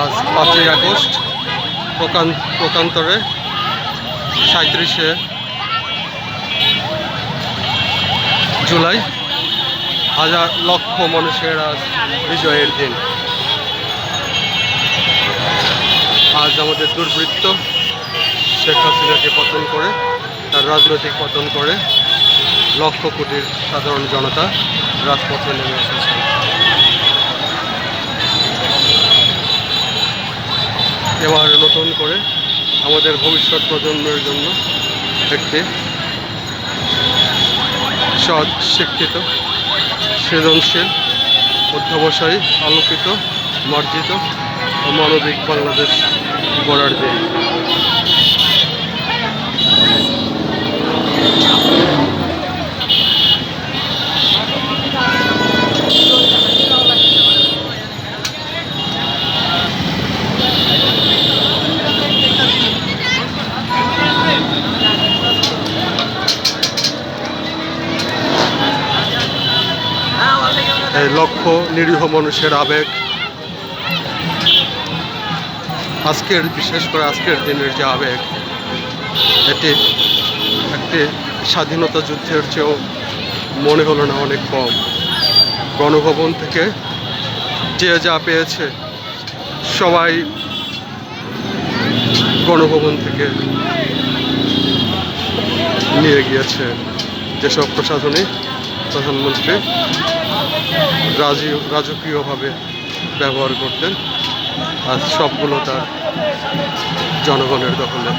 আজ পাঁচই আগস্ট, প্রকান, প্রকান্তরে সাঁত্রিশে জুলাই, হাজার লক্ষ মানুষের আজ বিজয়ের দিন। আজ আমাদের দুর্বৃত্ত শেখ হাসিনাকে পতন করে, তার রাজনৈতিক পতন করে লক্ষ কোটির সাধারণ জনতা রাজপথে নেমে এসেছেন এবার নতুন করে আমাদের ভবিষ্যৎ প্রজন্মের জন্য একটি সৎ, শিক্ষিত, সৃজনশীল, অধ্যবসায়ী, আলোকিত, মার্জিত ও মানবিক বাংলাদেশ গড়ার দিন। লক্ষ নিরীহ মানুষের আবেগ। আজকের, বিশেষ করে আজকের দিনের যে আবেগ, এটি একটি স্বাধীনতা যুদ্ধের চেয়েও মনে হলো না অনেক কম। গণভবন থেকে যে যা পেয়েছে, সবাই গণভবন থেকে নিয়ে গিয়েছে। যেসব প্রশাসনিক প্রধানমন্ত্রী রাজীয় রাজকীয়ভাবে ব্যবহার করতেন আর সবগুলো তার জনগণের দখলে।